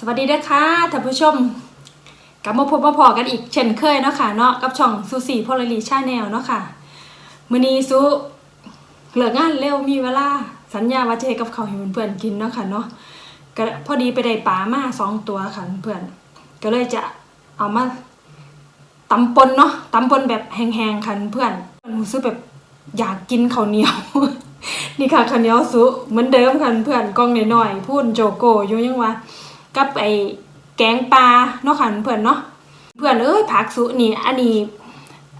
สวัสดีเด้อค่ะท่านผู้ชมกลับมาพบมาพอกันอีกเช่นเคยเนาะค่ะเนาะกับช่องซูซี่พลลีชาแนลเนาะค่ะมื้อนี้ซูเหลิกงานเร็วมีเวลาสัญญาว่าจะให้กับเขาวให้เพื่อนๆกินเนาะค่ะเนาะก็พอดีไปได้ปลามาสองตัวค่ะเพื่อนก็เลยจะเอามาตำปนเนาะตำปนแบบแห้งๆค่ะเพื่อนรู้สึกแบบอยากกินข้าวเหนียว นี่ค่ะข้าวเหนียวสุเหมือนเดิมค่ะเพื่อนกล้องน้อยๆพูดโจโกอยู่ยังวะ กับไอ้แกงปลาเนาะค่ะเพื่อนเนาะเพื่อนเอ้ยผักสุนี่อันนี้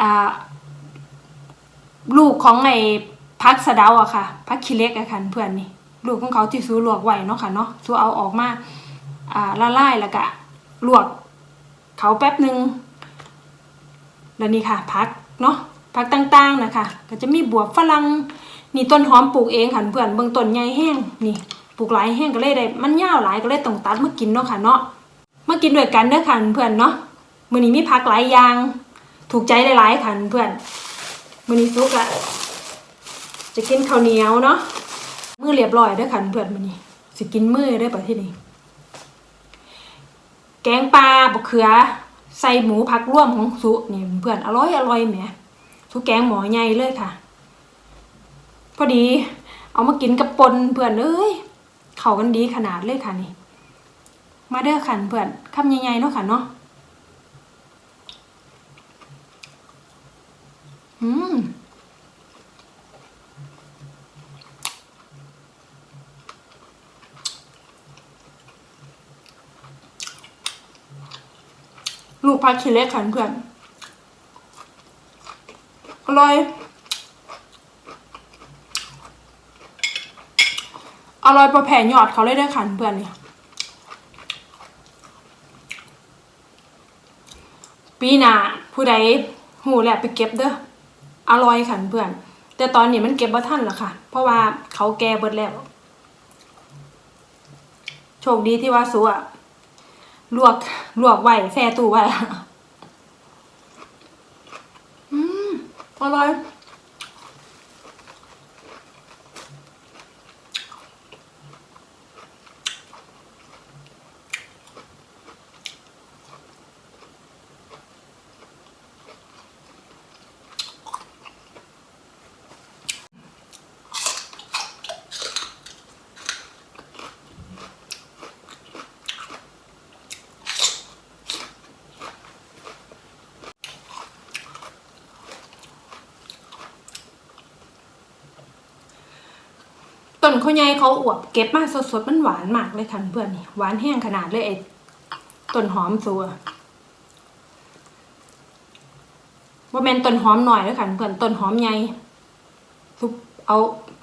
อ่าลูกของไอ้พักสะเดาอะค่ะพักขี้เล็กอะค่ะเพื่อนนี่ลูกของเขาที่สูลวกไว้เนาะค่ะเนาะสูเอาออกมาอ่าละลายแล้วก็ลวกเขาแป๊บหนึ่งแล้วนี่ค่ะพักเนาะพักต่างๆนะคะก็จะมีบวบฝรั่งนี่ต้นหอมปลูกเองค่ะเพื่อนเบื้องต้นใหญ่แห้งนี่ ปลูกหลายแห้งก็เลยได้มันยาวหลายก็เลยต้องตัดมากินเนาะค่ะเนาะมากินด้วยกันเด้อค่ะเพื่อนเนาะมื้อนี้มีผักหลายอย่าง ถูกใจหลายๆค่ะเพื่อนมื้อนี้ซุกอะจะกินข้าวเหนียวเนาะมือเรียบร้อยเด้อค่ะเพื่อนมื้อนี้สิกินมือได้ประเทศนี้แกงปลาบะเขือ ใส่หมูผักร่วมของสุนี่เพื่อนอร่อยอร่อยแหมสุแกงหมอใหญ่เลยค่ะ พอดีเอามากินกับปนเพื่อนเอ้ย เขากันดีขนาดเลยค่ะนี่ มาเด้อขันเพื่อนคำใหญ่ๆเนาะค่ะเนาะอืมลูกพักคิเล็กขันเพื่อนอร่อย อร่อยประแผ่ยอดเขาเลยได้ขันเพื่อนเนี่ยปีหน้าผู้ใดหูแหละไปเก็บเด้ออร่อยขันเพื่อน แต่ตอนนี้มันเก็บบ่ทันแล้วค่ะ เพราะว่าเขาแก่เบิดแล้ว โชคดีที่ว่าสัวลวกลวกไว้แช่ตู้ไว้อืมอร่อย นเขาใหญ่เขาอวบเก็บมาสดๆมันหวานมากเลยค่ะเพื่อนนี่หวานแห้งขนาดเลยไอ้ต้นหอมตัวว่าแมนต้นหอมหน่อยแล้วค่ะเพื่อนต้นหอมใหญ่ทุบเอา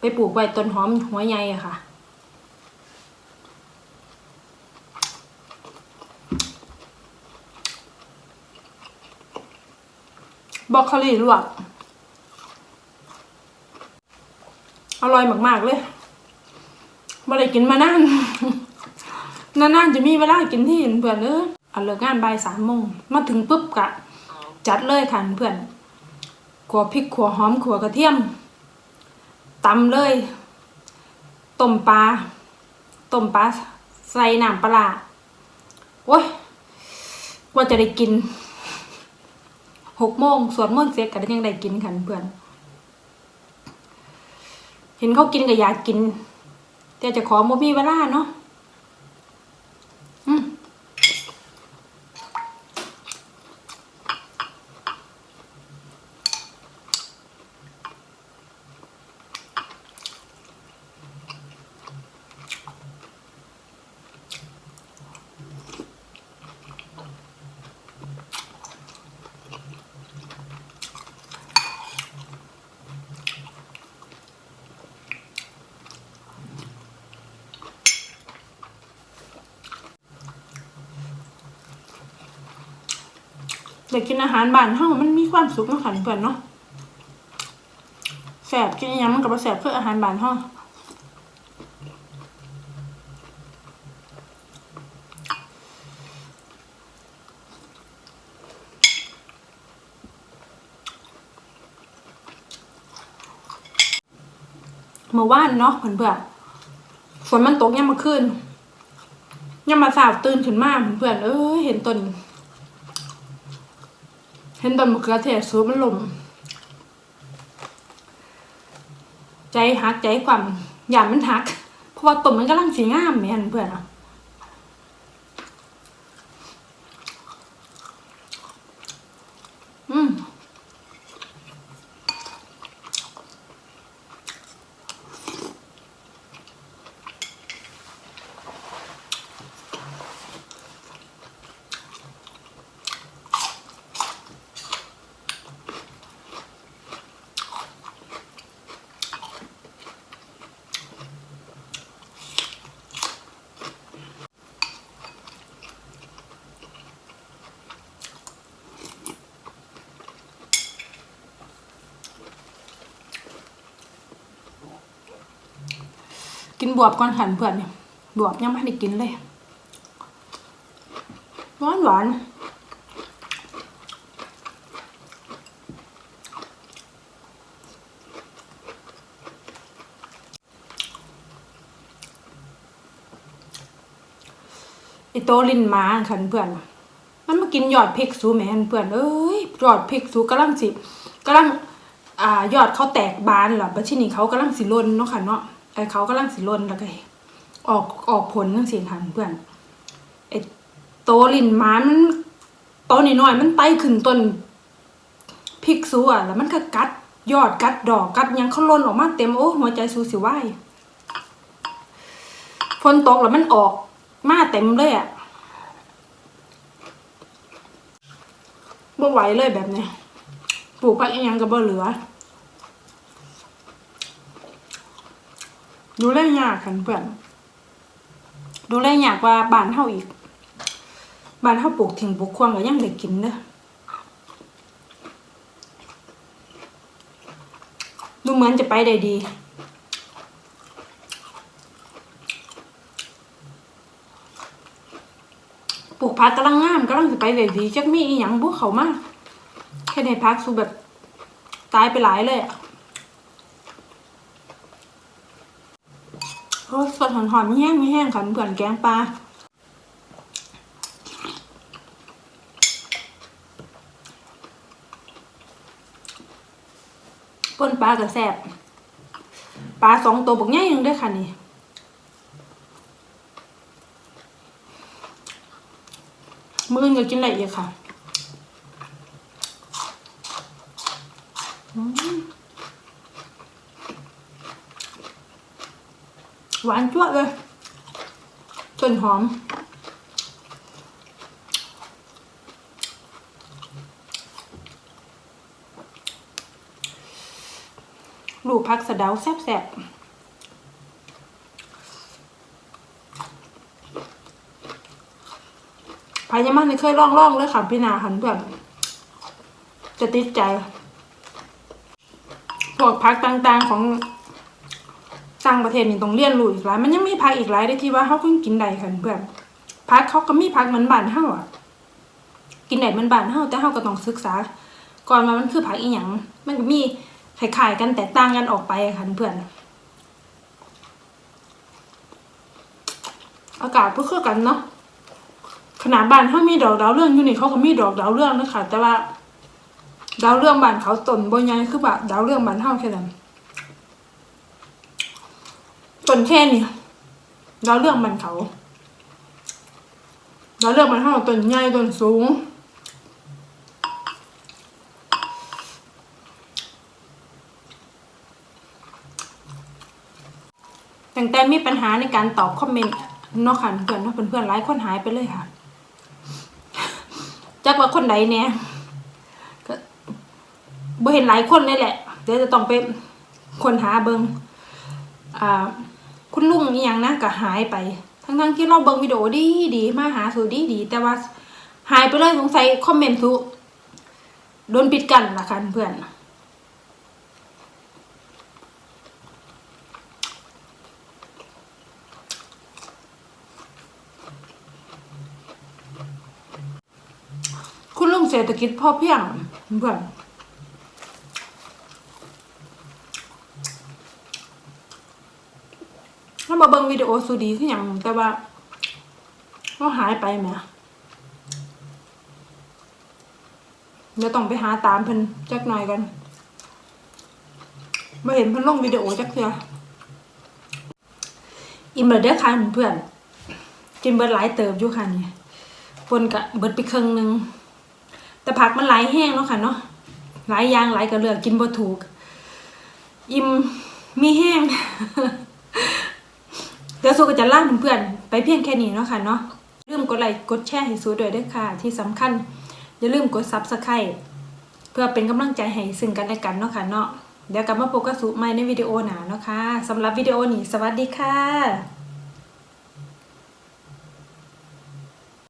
ไปปลูกไว้ต้นหอมหัวใหญ่อะค่ะบรอกโคลีลวกอร่อยมาก ๆ เลย บ่ได้กินมานานนานๆจะมีเวลากินที่เพื่อนเออเอาเลิกงานบ่ายสามโมงมาถึงปุ๊บกะ จัดเลยค่ะเพื่อนขัวพริกขัวหอมขัวกระเทียมตำเลยต้มปลาต้มปลาใส่น้ำปลาร้าโอ้ยกว่าจะได้กินหกโมงสวดมนต์เสร็จก็ยังได้กินค่ะเพื่อน เห็นเขากินก็อยากกิน แต่จะขอโมมีเวลาเนาะ ได้กินอาหารบ้านเฮามันมีความสุขนาะค่ะเพื่อนเนาะแสบกินยังมันก็บ่แสบคืออาหารบ้านเฮาเมื่อวานเนาะเพื่อนๆฝนมันตกยามมื้อคืนยามมาสาวตื่นขึ้นมาเพื่อนเอ้ยเห็นต้น ห็นต้นมะเขือเทศสูบมันลม ใจหักใจความอย่ามันหัก เพราะว่าตุ่มมันกำลังสีงามเหมือนเพื่อนอะ อืม กินบวบก่อนหันเพื่อนเนี่ยบวบยังไม่ได้กินเลยหวานหวานไอโตลินมาขันเพื่อน มันมากินยอดพริกสูแม่นเพื่อนเอ้ยยอดพริกสูกำลังสิกำลังอ่ายอดเขาแตกบานเหรอบัดทีนี้เขากำลังสิลนเนาะค่ะเนาะ ไอเขากำลังสิลนแล้วก็ออกออกผลจังซี่ค่ะเพื่อนไอโตลินหมามันโตนิดหน่อยมันไต่ขึ้นต้นพริกสูอะแล้วมันก็กัดยอดกัดดอกกัดยังเขาลนออกมาเต็มโอ้หัวใจสูสิวายฝนตกแล้วมันออกมาเต็มเลยอะบ่ไหวเลยแบบเนี้ยปลูกผักอีหยังก็บ่เหลือ ดูแลยากคันเพื่อน ดูแลยากกว่าบ้านเฮาอีกบ้านเฮาปลูกทิ้งปลูกควงก็ยังได้กินเด้อดูเหมือนจะไปได้ดี ปลูกผักกำลังงามกำลังจะไปได้ดีจักมีอีหยังบุกเขามากแค่ในพักสูแบบตายไปหลายเลยอะโอ้ย สดหอนๆไม่แห้งไม่แห้งค่ะเพื่อนแกงปลาป่นปลากับแสบปลาสองตัวบอกง่ายยังได้ค่ะนี่มื้ออื่นก็กินอะไรอีกค่ะ หวานจ้วเลยต้นหอม ลูกพักสะเดาแซ่บๆพายามันนี่เคยล่องล่องเลยค่ะพี่นาหันเพื่อนจะติดใจพวกพักต่างๆของ ต่างประเทศนี่ต้องเรียนรู้อีกหลายมันยังมีพักอีกหลายได้ที่ว่าเขาเพิ่งกินได้ค่ะเพื่อนพักเขาก็มีพักเหมือนบ้านเฮาอะ กินได้เหมือนบ้านเฮาแต่เฮาก็ต้องศึกษา ก่อนว่ามันคือผักอีหยังมันก็มีคล้ายๆกันแต่ต่างกันออกไปค่ะเพื่อนอากาศเพื่อคือกันเนาะขนาดบ้านเฮามีดอกดาวเรื่องอยู่นี่เขาก็มีดอกดาวเรื่องนะคะแต่ว่า ดาวเรื่องบ้านเขาต้นบ่ใหญ่คือแบบดาวเรื่องบ้านเฮาแค่นั้น ต้นแค่นี้เราเลือกมันเขา เราเลือกมันเท่าต้นใหญ่ต้นสูง แตั้งแต่มีปัญหาในการตอบคอมเมนต์นาะค่ะเพื่อนเนาะเพื่อนๆหลายคนหายไปเลยค่ะจักว่าคนไหนเนี่ยก็บ่เห็นหลายคนเลยแหละ เดี๋ยวจะต้องไปคนหาเบิงอ่า คุณลุงอีหยังนะก็หายไป ทั้งๆที่เราเบิ่งวิดีโอดีดีมาหาสู่ดีดีแต่ว่าหายไปเลยสงสัยคอมเมนต์ทุโดนปิดกันละกันเพื่อนคุณลุงเศรษฐกิจพอเพียงเพื่อนามาเบิ่งวิดีโอสูดีคืออย่างแต่ว่าก็หายไปไหมเดี๋ยวต้องไปหาตามเพิ่นจักหน่อยกันมาเห็นเพิ่นลงวิดีโอจักเทื่ออิ่มแล้วเด้อค่ะเพื่อนกินเบิดหลายเติบอยู่ค่ะนี่ยปนกะเบิดไปครึ่งหนึงแต่ผักมันหลายแห้งเนาะค่ะเนาะหลายอย่างหลายก็เลือกกินบ่ถูก อิ่มมีแห้ง ดี๋ยวสู้ก็จะล่าเพื่อนๆไปเพียงแค่นี้เนาะค่ะเนาะลืมกดไลค์กดแชร์ให้สู้ด้วยด้วยค่ะ ที่สำคัญอย่าลืมกดซับสไครต์เพื่อเป็นกำลังใจให้ซึ่งกันและกันเนาะค่ะเนาะเดี๋ยวกลับมาพบกับสุใหม่ในวิดีโอหนาเนาะค่ะสำหรับวิดีโอนี้สวัสดีค่ะ